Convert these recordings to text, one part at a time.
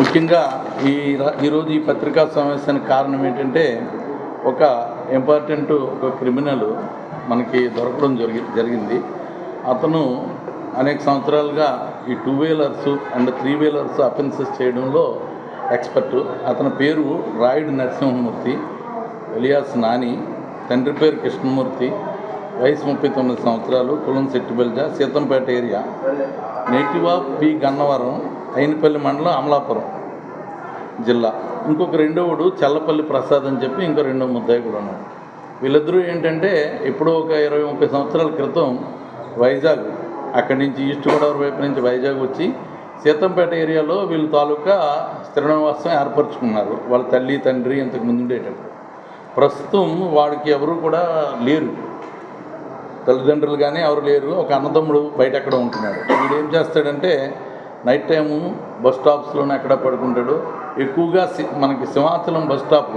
ముఖ్యంగా ఈ ఈరోజు ఈ పత్రికా సమావేశానికి కారణం ఏంటంటే ఒక ఇంపార్టెంట్ ఒక క్రిమినల్ మనకి దొరకడం జరిగి జరిగింది. అతను అనేక సంవత్సరాలుగా ఈ two wheelers and three wheelers offences చేయడంలో ఎక్స్పర్ట్. అతని పేరు రాయుడు నరసింహమూర్తి ఎలియాస్ నాని తండ్రి పేరు కృష్ణమూర్తి వయసు ముప్పై తొమ్మిది సంవత్సరాలు కులం Settibalija Seethampeta area. Native of P Gannavaram Ainapalli మండలం అమలాపురం జిల్లా. ఇంకొక రెండోవాడు చల్లపల్లి ప్రసాద్ అని చెప్పి ఇంకో రెండో ముద్దాయి కూడా ఉన్నాడు వీళ్ళిద్దరూ ఏంటంటే ఎప్పుడో ఒక ఇరవై ముప్పై సంవత్సరాల క్రితం వైజాగ్ అక్కడి నుంచి ఈస్ట్ గోదావరి వైపు నుంచి వైజాగ్ వచ్చి సీతంపేట ఏరియాలో వీళ్ళ తాలూకా స్థిర ఏర్పరచుకున్నారు. వాళ్ళ తల్లి తండ్రి ఇంతకు ముందు ఉండేటప్పుడు. ప్రస్తుతం వాడికి ఎవరు కూడా లేరు. తల్లిదండ్రులు కానీ ఎవరు లేరు. ఒక అన్నదమ్ముడు బయట ఎక్కడ ఉంటున్నాడు. వీడు ఏం చేస్తాడంటే నైట్ టైము బస్ స్టాప్స్లోనే ఎక్కడ పడుకుంటాడు? ఎక్కువగా సి- మనకి Simhachalam bus stop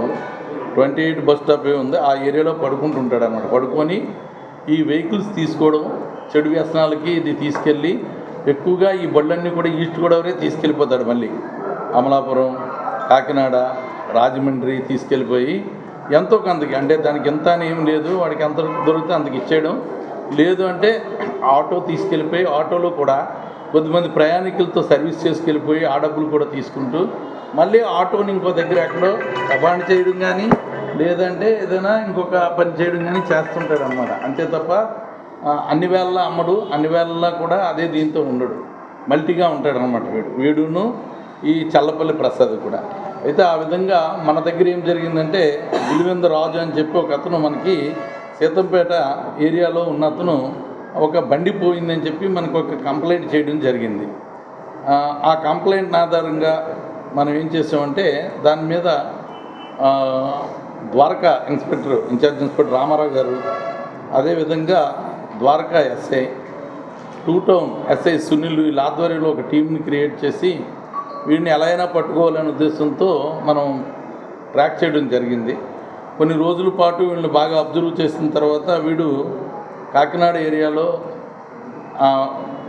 twenty eight bus stop ఏ ఉంది. ఆ ఏరియాలో పడుకుంటుంటాడు అనమాట పడుకొని ఈ వెహికల్స్ తీసుకోవడం చెడు వ్యసనాలకి ఇది తీసుకెళ్ళి ఎక్కువగా ఈ బళ్ళన్నీ కూడా ఈస్ట్ గోదావరి తీసుకెళ్ళిపోతాడు మళ్ళీ. అమలాపురం కాకినాడ రాజమండ్రి తీసుకెళ్ళిపోయి ఎంతో కొంతకి అంటే దానికి ఎంత అని ఏం లేదు. వాడికి ఎంత దొరికితే అంతకి ఇచ్చేయడం. లేదు అంటే ఆటో తీసుకెళ్ళిపోయి ఆటోలో కూడా కొద్దిమంది ప్రయాణికులతో సర్వీస్ చేసుకెళ్ళిపోయి ఆ డబ్బులు కూడా తీసుకుంటూ మళ్ళీ ఆటోని ఇంకో దగ్గర ఎక్కడో అబాండ్ చేయడం కానీ లేదంటే ఏదైనా ఇంకొక పని చేయడం కానీ చేస్తుంటాడు అనమాట అంతే తప్ప అన్ని వేళలా అమ్మడు అన్ని వేళలా కూడా అదే దీంతో ఉండడు. మల్టీగా ఉంటాడు అనమాట వీడు. వీడును ఈ చల్లపల్లి ప్రసాద్ కూడా. అయితే ఆ విధంగా మన దగ్గర ఏం జరిగిందంటే విలువెంద రాజు అని చెప్పి ఒక అతను మనకి సీతంపేట ఏరియాలో ఉన్న అతను ఒక బండి పోయిందని చెప్పి మనకు ఒక కంప్లైంట్ చేయడం జరిగింది. ఆ, కంప్లైంట్ ఆధారంగా మనం ఏం చేసామంటే దాని మీద Dwaraka inspector incharge inspector Ramarao గారు అదేవిధంగా Dwaraka SI two town SI Sunil వీళ్ళ ఆధ్వర్యంలో ఒక టీంని క్రియేట్ చేసి వీడిని ఎలా అయినా పట్టుకోవాలనే ఉద్దేశంతో మనం ట్రాక్ చేయడం జరిగింది. కొన్ని రోజుల పాటు వీళ్ళని బాగా అబ్జర్వ్ చేసిన తర్వాత వీడు కాకినాడ ఏరియాలో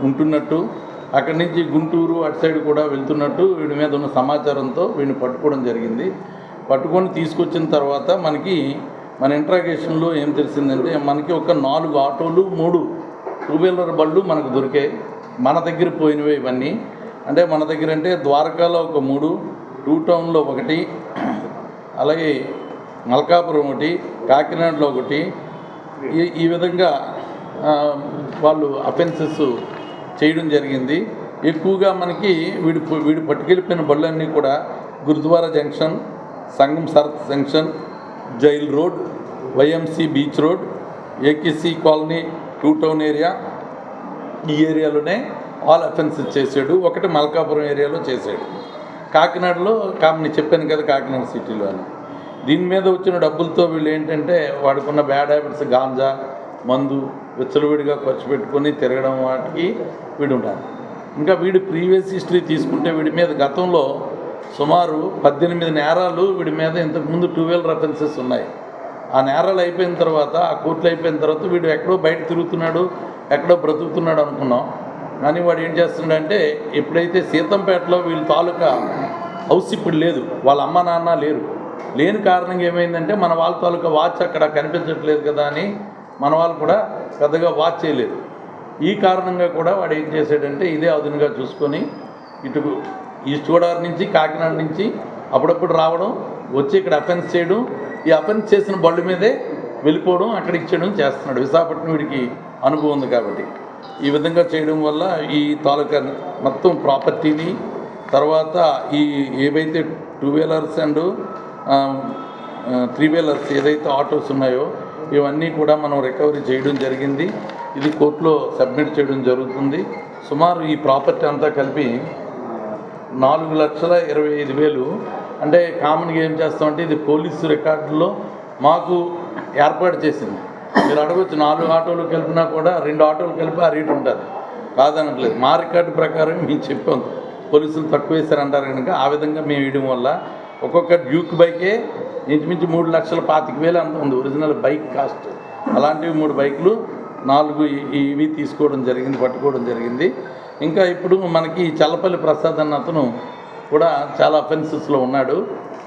ఉంటున్నట్టు అక్కడి నుంచి గుంటూరు అటు సైడ్ కూడా వెళ్తున్నట్టు వీడి మీద ఉన్న సమాచారంతో వీడిని పట్టుకోవడం జరిగింది. పట్టుకొని తీసుకొచ్చిన తర్వాత మనకి మన ఇంట్రాగేషన్లో ఏం తెలిసిందంటే మనకి ఒక నాలుగు ఆటోలు మూడు టూ వీలర్ బళ్ళు మనకు దొరికాయి. మన దగ్గర పోయినవి ఇవన్నీ. అంటే మన దగ్గర అంటే ద్వారకాలో ఒక మూడు టూ టౌన్లో ఒకటి అలాగే మల్కాపురం ఒకటి కాకినాడలో ఒకటి. ఈ ఈ విధంగా వాళ్ళు అఫెన్సెస్ చేయడం జరిగింది. ఎక్కువగా మనకి వీడు వీడు పట్టుకెళ్ళిపోయిన బళ్ళన్నీ కూడా Gurudwara junction Sangam Sarath junction jail road YMC beach road AKC colony two town area ఈ ఏరియాలోనే ఆల్ అఫెన్సెస్ చేసాడు ఒకటి మల్కాపురం ఏరియాలో చేశాడు. కాకినాడలో కామని చెప్పాను కదా కాకినాడ సిటీలో అని. దీని మీద వచ్చిన డబ్బులతో వీళ్ళు ఏంటంటే వాడుకున్న బ్యాడ్ హ్యాబిట్స్ గాంజా మందు విచ్చలవిడిగా ఖర్చు పెట్టుకొని తిరగడం వాటికి వీడు ఉంటాడు ఇంకా వీడి ప్రీవియస్ హిస్టరీ తీసుకుంటే వీడి మీద గతంలో సుమారు పద్దెనిమిది నేరాలు వీడి మీద ఇంతకుముందు టూ రెఫరెన్సెస్ ఉన్నాయి. ఆ నేరాలు అయిపోయిన తర్వాత ఆ కోర్టులు అయిపోయిన తర్వాత వీడు ఎక్కడో బయట తిరుగుతున్నాడు ఎక్కడో బ్రతుకుతున్నాడు అనుకున్నాం. కానీ వాడు ఏం చేస్తున్నాడంటే ఎప్పుడైతే సీతంపేటలో వీళ్ళ తాలూకా హౌస్ ఇప్పుడు లేదు వాళ్ళ అమ్మ నాన్న లేరు. లేని కారణంగా ఏమైందంటే మన వాళ్ళ తాలూకా వాచ్ అక్కడ కనిపించట్లేదు కదా అని మన వాళ్ళు కూడా పెద్దగా వాచ్ చేయలేదు. ఈ కారణంగా కూడా వాడు ఏం చేశాడంటే ఇదే అదునుగా చూసుకొని ఇటు ఈస్ట్ గోదావరి నుంచి కాకినాడ నుంచి అప్పుడప్పుడు రావడం వచ్చి ఇక్కడ అఫెన్స్ చేయడం ఈ అఫెన్స్ చేసిన బళ్ళు మీదే వెళ్ళిపోవడం అక్కడ ఇచ్చేయడం చేస్తున్నాడు. విశాఖపట్నం వీడికి అనుభవం ఉంది కాబట్టి. ఈ విధంగా చేయడం వల్ల ఈ తాలూకా మొత్తం ప్రాపర్టీని తర్వాత ఈ ఏవైతే two wheelers and three wheelers ఏదైతే ఆటోస్ ఉన్నాయో ఇవన్నీ కూడా మనం రికవరీ చేయడం జరిగింది. ఇది కోర్టులో సబ్మిట్ చేయడం జరుగుతుంది. సుమారు ఈ ప్రాపర్టీ అంతా కలిపి నాలుగు లక్షల ఇరవై ఐదు వేలు. అంటే కామన్గా ఏం చేస్తామంటే ఇది పోలీసు రికార్డుల్లో మాకు ఏర్పాటు చేసింది. మీరు అడగొచ్చు నాలుగు ఆటోలు కలిపినా కూడా రెండు ఆటోలు కలిపి ఆ రేటు ఉంటుంది కాదనట్లేదు. మా రికార్డు ప్రకారం మేము చెప్పాం. పోలీసులు తక్కువ వేశారంటారు కనుక ఆ విధంగా మేము వేయడం వల్ల ఒక్కొక్క డ్యూక్ బైకే ఇంచుమించు మూడు లక్షల పాతిక వేలు అంత ఉంది. ఒరిజినల్ బైక్ కాస్ట్ అలాంటివి మూడు బైకులు నాలుగు ఇవి తీసుకోవడం జరిగింది పట్టుకోవడం జరిగింది. ఇంకా ఇప్పుడు మనకి చల్లపల్లి ప్రసాద్ అన్న అతను కూడా చాలా అఫెన్సెస్లో ఉన్నాడు.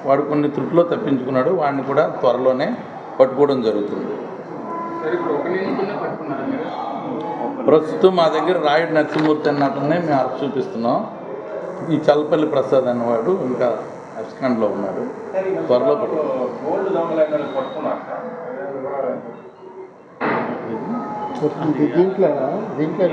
వాడు కొన్ని త్రుట్లో తప్పించుకున్నాడు. వాడిని కూడా త్వరలోనే పట్టుకోవడం జరుగుతుంది. ప్రస్తుతం మా దగ్గర రాయుడు నరసింహమూర్తి అన్న అతన్నే మేము చూపిస్తున్నాం. ఈ చల్లపల్లి ప్రసాద్ అన్నవాడు ఇంకా అబ్స్కాండ్లో ఉన్నాడు. త్వరలో దీంట్లో దీంట్లో